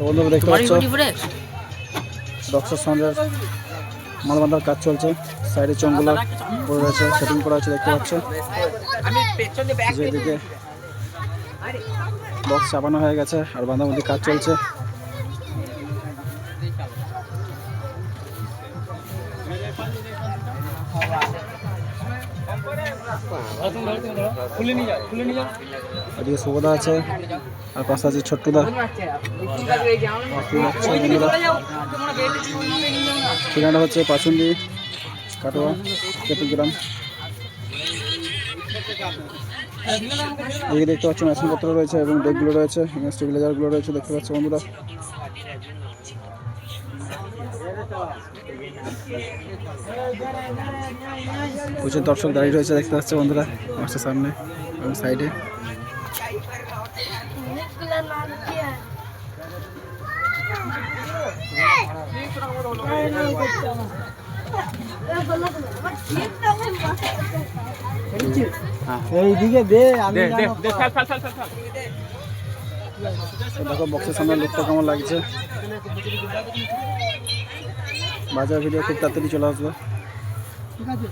তো বন্ধুরা দেখতে পাচ্ছ? ডক্টর সঞ্জয়ের মালবান্ধার কাজ চলছে। সাইডে চঙ্গুলা পড়ে রয়েছে সেটিং করা হচ্ছে দেখতে পাচ্ছ? যেদিকে বক্স চাপানো হয়ে গেছে আর বাঁধাবাঁধি কাজ চলছে। এদিকে সুভদা আছে, আর পাশে আছে ছোট্টুদা। ঠিকানাটা হচ্ছে পাচুন্দি কাটোয়া, চট্টগ্রাম এদিকে দেখতে পাচ্ছ মেশিনপত্র রয়েছে এবং ডেকগুলো রয়েছে স্টেবিলাইজারগুলো রয়েছে, দেখতে পাচ্ছ বন্ধুরা প্রচুর দর্শক দাঁড়িয়ে রয়েছে দেখতে পাচ্ছ বন্ধুরা মাসের সামনে এবং সাইডে এইদিকে দে আমি দেখো বক্সের সামনে লুকটা কেমন লাগছে। বাজার ভিডিও খুব তাড়াতাড়ি চলে আসবে। ঠিক আছে